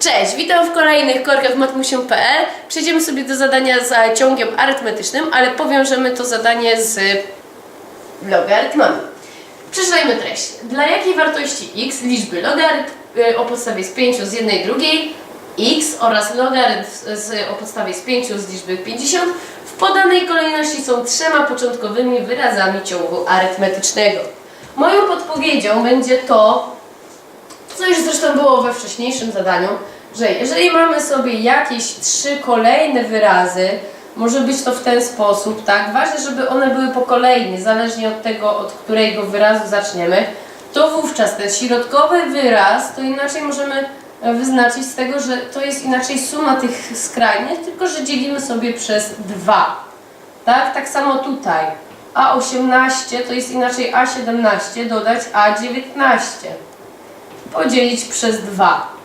Cześć, witam w kolejnych korkach matmusią.pl. Przejdziemy sobie do zadania za ciągiem arytmetycznym, ale powiążemy to zadanie z logarytmami. Przeczytajmy treść. Dla jakiej wartości x liczby logarytm y, o podstawie z 5 z jednej drugiej x oraz logarytm z, o podstawie z 5 z liczby 50 w podanej kolejności są trzema początkowymi wyrazami ciągu arytmetycznego. Moją podpowiedzią będzie to, co już zresztą było we wcześniejszym zadaniu, że jeżeli mamy sobie jakieś trzy kolejne wyrazy, może być to w ten sposób, tak? Ważne, żeby one były po kolei, niezależnie od tego, od którego wyrazu zaczniemy, to wówczas ten środkowy wyraz, to inaczej możemy e, wyznaczyć z tego, że to jest inaczej suma tych skrajnych, tylko że dzielimy sobie przez dwa. Tak? Tak samo tutaj. A18 to jest inaczej A17 dodać A19 podzielić przez 2.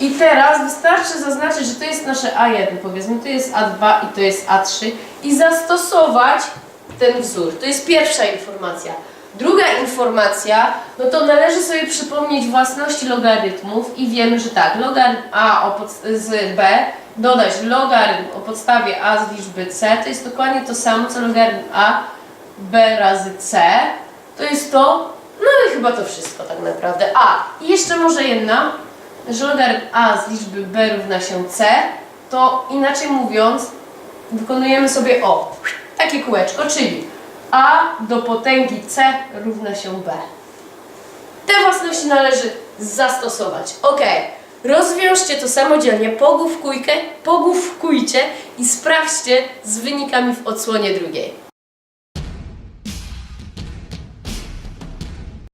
I teraz wystarczy zaznaczyć, że to jest nasze A1, powiedzmy, to jest A2 i to jest A3 i zastosować ten wzór. To jest pierwsza informacja. Druga informacja, no to należy sobie przypomnieć własności logarytmów i wiemy, że tak, logarytm A z B dodać logarytm o podstawie A z liczby C to jest dokładnie to samo, co logarytm A B razy C. To jest to, no i chyba to wszystko tak naprawdę. A, i jeszcze może jedna, że A z liczby B równa się C, to inaczej mówiąc, wykonujemy sobie o, takie kółeczko, czyli A do potęgi C równa się B. Te własności należy zastosować. Ok, rozwiążcie to samodzielnie, pogłówkujcie, pogłówkujcie i sprawdźcie z wynikami w odsłonie drugiej.